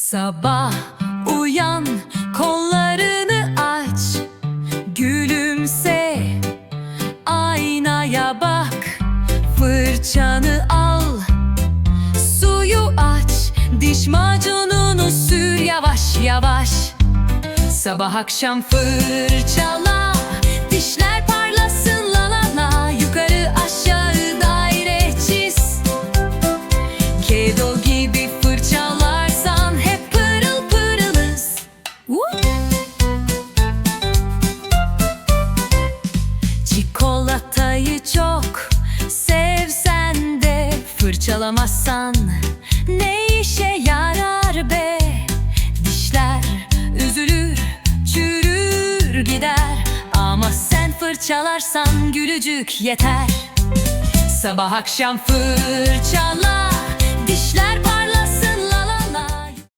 Sabah uyan kollarını aç. Gülümse aynaya bak. Fırçanı al Suyu aç. Diş macununu sür yavaş yavaş. Sabah akşam fırçala Çikolatayı çok sevsen de Fırçalamazsan ne işe yarar be? Dişler üzülür, çürür gider Ama sen fırçalarsan gülücük yeter. Sabah akşam fırçala